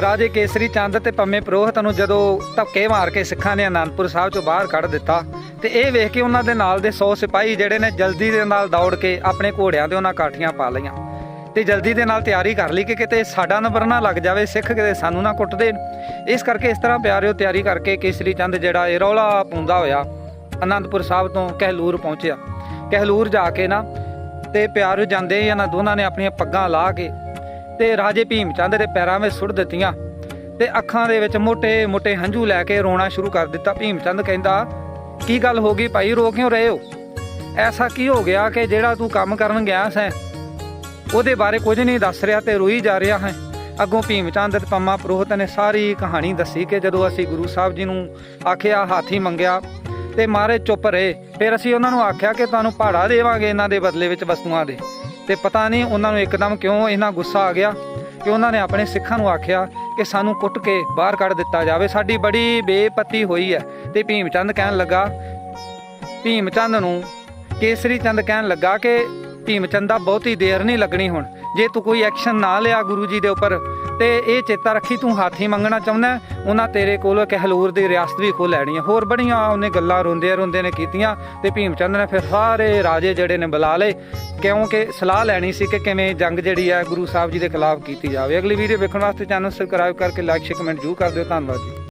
ਰਾਜੇ ਕੇਸਰੀ ਚੰਦ ਤੇ ਪੰਮੇ ਪ੍ਰੋਹਤ ਨੂੰ ਜਦੋਂ ਧੱਕੇ ਮਾਰ ਕੇ ਸਿੱਖਾਂ ਨੇ ਅਨੰਦਪੁਰ ਸਾਹਿਬ ਚੋਂ ਬਾਹਰ ਕੱਢ ਦਿੱਤਾ ਤੇ ਇਹ ਵੇਖ ਕੇ ਉਹਨਾਂ ਦੇ ਨਾਲ ਦੇ 100 ਸਿਪਾਹੀ ਜਿਹੜੇ ਨੇ ਜਲਦੀ ਦੇ ਨਾਲ ਦੌੜ ਕੇ ਆਪਣੇ ਘੋੜਿਆਂ ਤੇ ਉਹਨਾਂ ਕਾਠੀਆਂ ਪਾ ਲਈਆਂ ਤੇ ਜਲਦੀ ਦੇ ਨਾਲ ਤਿਆਰੀ ਕਰ ਲਈ ਕਿ ਕਿਤੇ ਸਾਡਾ ਨੰਬਰ ਨਾ ਲੱਗ ਜਾਵੇ, ਸਿੱਖ ਕਿਤੇ ਸਾਨੂੰ ਨਾ ਕੁੱਟ ਦੇਣ ਇਸ ਕਰਕੇ ਇਸ ਤਰ੍ਹਾਂ ਪਿਆਰਿਓ ਤਿਆਰੀ ਕਰਕੇ ਕੇਸਰੀ ਚੰਦ ਜਿਹੜਾ ਇਹ ਰੌਲਾ ਪਾਉਂਦਾ ਹੋਇਆ ਅਨੰਦਪੁਰ ਸਾਹਿਬ ਤੋਂ ਕਹਿਲੂਰ ਪਹੁੰਚਿਆ। ਕਹਿਲੂਰ ਜਾ ਕੇ ਨਾ ਤੇ ਪਿਆਰਿਓ ਜਾਂਦੇ ਹੀ ਇਹਨਾਂ ਦੋਨਾਂ ਨੇ ਆਪਣੀਆਂ ਪੱਗਾਂ ਲਾ ਕੇ ਤੇ ਰਾਜੇ ਭੀਮ ਚੰਦ ਦੇ ਪੈਰਾਂ 'ਵਿੱਚ ਸੁੱਟ ਦਿੱਤੀਆਂ ਤੇ ਅੱਖਾਂ ਦੇ ਵਿੱਚ ਮੋਟੇ ਮੋਟੇ ਹੰਝੂ ਲੈ ਕੇ ਰੋਣਾ ਸ਼ੁਰੂ ਕਰ ਦਿੱਤਾ। ਭੀਮ ਚੰਦ ਕਹਿੰਦਾ, ਕੀ ਗੱਲ ਹੋ ਗਈ ਭਾਈ? ਰੋ ਕਿਉਂ ਰਹੇ ਹੋ? ਐਸਾ ਕੀ ਹੋ ਗਿਆ ਕਿ ਜਿਹੜਾ ਤੂੰ ਕੰਮ ਕਰਨ ਗਿਆ ਸੈਂ, ਉਹਦੇ ਬਾਰੇ ਕੁਝ ਨਹੀਂ ਦੱਸ ਰਿਹਾ ਤੇ ਰੋਈ ਜਾ ਰਿਹਾ ਹੈ? ਅੱਗੋਂ ਭੀਮ ਚੰਦ ਤੇ ਪੰਮਾ ਪ੍ਰੋਹਤ ਨੇ ਸਾਰੀ ਕਹਾਣੀ ਦੱਸੀ ਕਿ ਜਦੋਂ ਅਸੀਂ ਗੁਰੂ ਸਾਹਿਬ ਜੀ ਨੂੰ ਆਖਿਆ, ਹਾਥੀ ਮੰਗਿਆ ਤੇ ਮਾਰੇ ਚੁੱਪ ਰਹੇ, ਫਿਰ ਅਸੀਂ ਉਹਨਾਂ ਨੂੰ ਆਖਿਆ ਕਿ ਤੁਹਾਨੂੰ ਪਹਾੜਾ ਦੇਵਾਂਗੇ, ਇਹਨਾਂ ਦੇ ਬਦਲੇ ਵਿੱਚ ਵਸਤੂਆਂ ਦੇ। ਤੇ ਪਤਾ ਨਹੀਂ ਉਹਨਾਂ ਨੂੰ ਇੱਕਦਮ ਕਿਉਂ ਇਹਨਾਂ ਗੁੱਸਾ ਆ ਗਿਆ ਕਿ ਉਹਨਾਂ ਨੇ ਆਪਣੇ ਸਿੱਖਾਂ ਨੂੰ ਆਖਿਆ ਕਿ ਸਾਨੂੰ ਕੁੱਟ ਕੇ ਬਾਹਰ ਕੱਢ ਦਿੱਤਾ ਜਾਵੇ। ਸਾਡੀ ਬੜੀ ਬੇਪਤੀ ਹੋਈ ਹੈ ਤੇ ਭੀਮ ਚੰਦ ਕਹਿਣ ਲੱਗਾ, ਭੀਮ ਚੰਦ ਨੂੰ ਕੇਸਰੀ ਚੰਦ ਕਹਿਣ ਲੱਗਾ ਕਿ ਭੀਮ ਚੰਦ ਦਾ ਬਹੁਤੀ ਦੇਰ ਨਹੀਂ ਲੱਗਣੀ ਹੁਣ। ਜੇ ਤੂੰ ਕੋਈ ਐਕਸ਼ਨ ਨਾ ਲਿਆ ਗੁਰੂ ਜੀ ਦੇ ਉੱਪਰ, ਤੇ ਇਹ ਚੇਤਾ ਰੱਖੀ ਤੂੰ ਹਾਥੀ ਮੰਗਣਾ ਚਾਹੁੰਦਾ ਉਹਨਾਂ ਤੇਰੇ ਕੋਲ ਕਹਿਲੂਰ ਦੀ ਰਿਆਸਤ ਵੀ ਖੋ ਲੈਣੀ ਹੈ। ਹੋਰ ਬੜੀਆਂ ਉਹਨੇ ਗੱਲਾਂ ਰੋਂਦੇ ਰੋਂਦੇ ਨੇ ਕੀਤੀਆਂ, ਤੇ ਭੀਮ ਚੰਦ ਨੇ ਫਿਰ ਸਾਰੇ ਰਾਜੇ ਜਿਹੜੇ ਨੇ ਬੁਲਾ ਲਏ, ਕਿਉਂਕਿ ਸਲਾਹ ਲੈਣੀ ਸੀ ਕਿ ਕਿਵੇਂ ਜੰਗ ਜਿਹੜੀ ਹੈ ਗੁਰੂ ਸਾਹਿਬ ਜੀ ਦੇ ਖਿਲਾਫ ਕੀਤੀ ਜਾਵੇ। ਅਗਲੀ ਵੀਡੀਓ ਵੇਖਣ ਵਾਸਤੇ ਚੈਨਲ ਸਬਸਕ੍ਰਾਈਬ ਕਰਕੇ ਲਾਈਕ ਸ਼ੇਅਰ ਕਮੈਂਟ ਜ਼ਰੂਰ ਕਰ ਦਿਓ। ਧੰਨਵਾਦ ਜੀ।